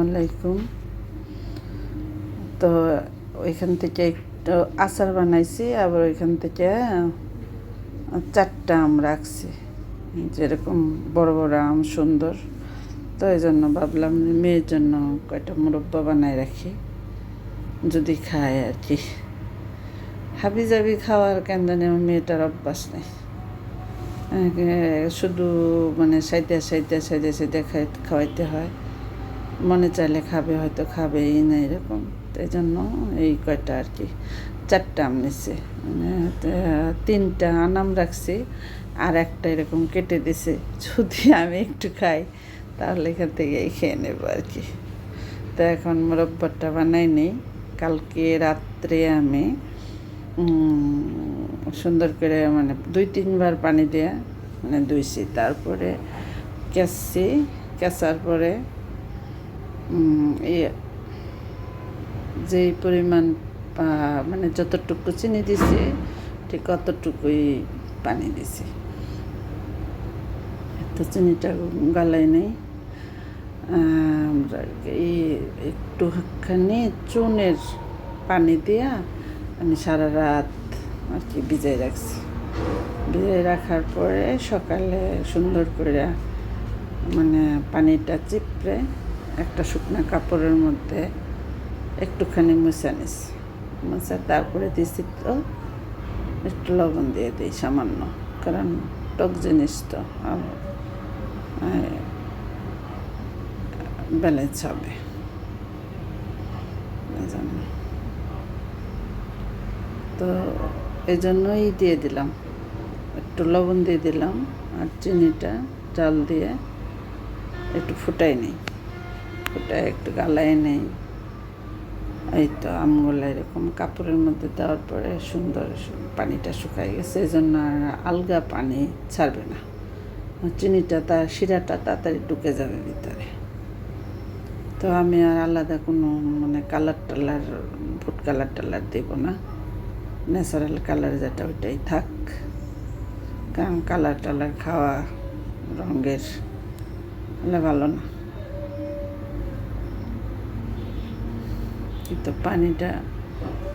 আলাইকুম। তো ওইখান থেকে একটু আচার বানাইছি, আবার ওইখান থেকে চারটা আম রাখছি। যেরকম বড় বড় আম, সুন্দর। তো এই জন্য ভাবলাম মেয়ের জন্য কয়টা মুরব্বা বানাই রাখি, যদি খায় আর কি। হাবি জাবি খাওয়ার কেন জানি আমার মেয়েটার অভ্যাস নেই। শুধু মানে সাইতে সাইতে সাইতে সাইতে খাই খাওয়াইতে হয়। মনে চাইলে খাবে, হয়তো খাবেই না এরকম। এই জন্য এই কয়টা আর কি, চারটা আম নিচ্ছে মানে তিনটা আনাম রাখছি, আর একটা এরকম কেটে দিছে। যদি আমি একটু খাই, তাহলে এখান থেকে খেয়ে নেব আর কি। তো এখন মুরব্বরটা বানাই নেই। কালকে রাত্রে আমি সুন্দর করে মানে দুই তিনবার পানি দেয়া মানে ধুইছি। তারপরে কেসছি কেসার পরে যেই পরিমাণ মানে যতটুকু চিনি দিছি, ঠিক অতটুকুই পানি দিছি। তো চিনিটা গালাই নেই। আমরা এই একটুখানি চুনের পানি দিয়া আমি সারা রাত আর কি ভিজাই রাখছি। ভিজাই রাখার পরে সকালে সুন্দর করে মানে পানিটা চিপড়ে একটা শুকনো কাপড়ের মধ্যে একটুখানি মুছে নিছি মুছে তারপরে দিছি তো একটু লবণ দিয়ে দিই সামান্য, কারণ টক জিনিস তো ব্যালেন্স হবে। তো এই জন্যই দিয়ে দিলাম। একটু লবণ দিয়ে দিলাম আর চিনিটা, জাল দিয়ে একটু ফুটাই নেই। ফুটাই একটু গালাই নেই। এই তো আমগুলো এরকম কাপড়ের মধ্যে দেওয়ার পরে সুন্দর পানিটা শুকাই গেছে এই জন্য আর আলগা পানি ছাড়বে না। চিনিটা তার শিরাটা তাড়াতাড়ি ঢুকে যাবে ভিতরে। তো আমি আর আলাদা কোনো মানে কালার টালার ফুড কালার টালার দেব না। ন্যাচারাল কালার যেটা ওইটাই থাক। কারণ কালার টালার খাওয়া রঙের ভালো না। কিন্তু পানিটা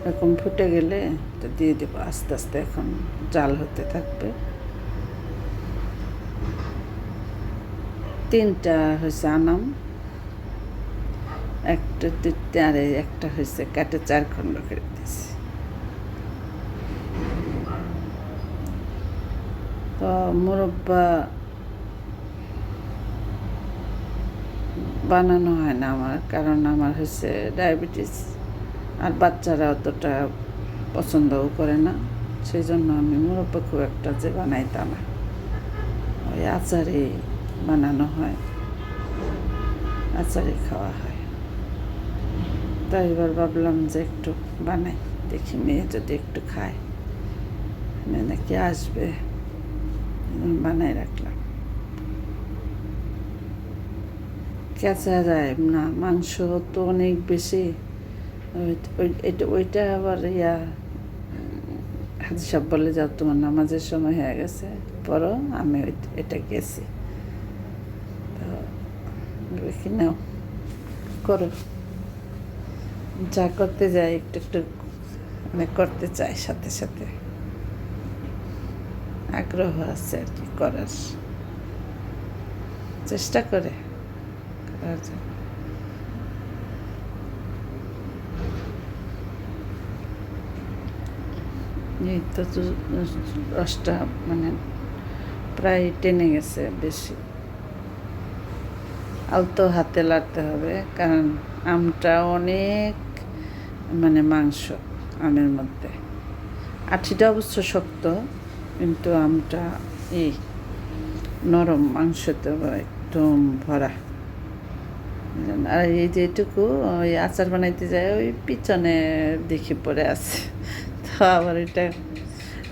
এরকম ফুটে গেলে তো দিয়ে দেবো আস্তে আস্তে, এখন জাল হতে থাকবে। তিনটা হয়েছে আনাম, একটা তিনটে আর একটা হয়েছে কাটে চার খণ্ড করে দিয়েছি। তো মুরব্বা বানানো হয় না আমার, কারণ আমার হচ্ছে ডায়াবেটিস আর বাচ্চারা অতটা পছন্দও করে না সেই জন্য আমি মুরব্বা খুব একটা যে বানাইতাম না। ওই আচারে বানানো হয় আচারে খাওয়া হয়। তাই এবার ভাবলাম যে একটু বানাই, দেখি মেয়ে যদি একটু খায় নাকি আসবে বানাই রাখলাম। কেঁচা যায় না, মাংস তো অনেক বেশি। এটা, ওইটা আবার ইয়া, হাজি সাহেব বলে যাও তোমার নামাজের সময় হয়ে গেছে পরও আমি এটা গেছি। তো নাও, করো। যা করতে যাই, একটু একটু মানে করতে চাই সাথে সাথে। আগ্রহ আছে আর কি করার। চেষ্টা করে। জন্য। এই তো তো রসটা মানে প্রায় টেনে গেছে বেশি। আলতো হাতে লাড়তে হবে, কারণ আমটা অনেক মানে মাংস আমের মধ্যে। আঠিটা অবশ্য শক্ত, কিন্তু আমটা এই নরম মাংসতে একদম ভরা। আর এই যেটুকু ওই আচার বানাইতে যায়, ওই পিছনে দেখি পড়ে আছে। তো আবার এটা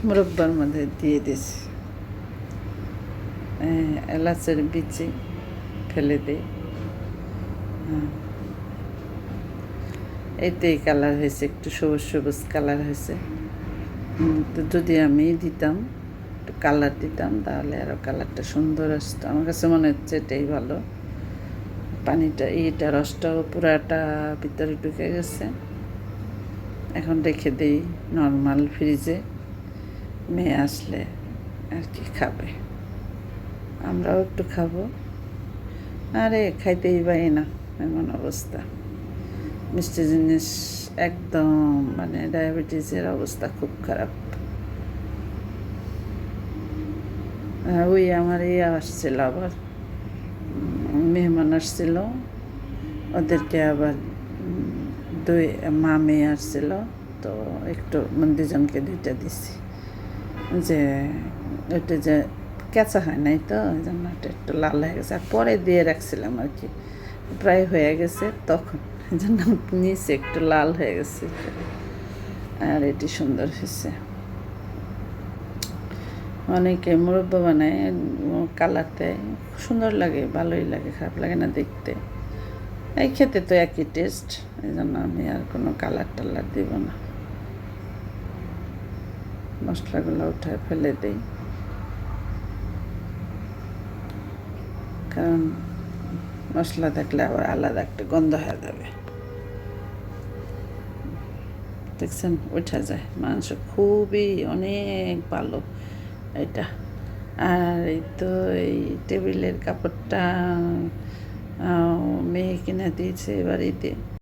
মুরব্বার মধ্যে দিয়ে দিয়েছি। এই এলাচের বিচি ফেলে দিই। হ্যাঁ। এইতেই কালার হয়েছে, একটু সবুজ সবুজ কালার হয়েছে। তো যদি আমি দিতাম, একটু কালার দিতাম, তাহলে আরও কালারটা সুন্দর আসতো। আমার কাছে মনে হচ্ছে এটাই ভালো। পানিটা, এইটা রসটাও পুরাটা ভিতরে ঢুকে গেছে। এখন রেখে দিই নর্মাল ফ্রিজে, মেয়ে আসলে আর কি খাবে। আমরাও একটু খাব। আরে, খাইতেই পাই না, এমন অবস্থা। মিষ্টি জিনিস একদম মানে ডায়াবেটিসের অবস্থা খুব খারাপ। ওই আমার এই আসছিল আবার। মেহমান আসছিল। ওদেরকে আবার দুই মা মেয়ে আসছিল। তো একটু মানে দুজনকে দুইটা দিছি। যে ওটা যে কেঁচা হয় নাই তো, ওই জন্য একটু লাল হয়ে গেছে। আর পরে দিয়ে রাখছিলাম আর কি। প্রায় হয়ে গেছে তখন। জন্য নিচে একটু লাল হয়ে গেছে। আর এটি সুন্দর হয়েছে। অনেকে মুরব্বা বানায় কালার দেয় সুন্দর লাগে, ভালোই লাগে, খারাপ লাগে না দেখতে। এই খেতে তো একই টেস্ট এই জন্য আমি আর কোনো কালার টালার দিব না। মশলাগুলো উঠায় ফেলে দিই। কারণ মশলা থাকলে আবার আলাদা একটা গন্ধ হয়ে যাবে। দেখছেন? উঠা যায়। মাংস খুবই অনেক ভালো, এটা। আর এই তো এই টেবিলের কাপড়টা মেয়ে কিনে দিয়েছে বাড়িতে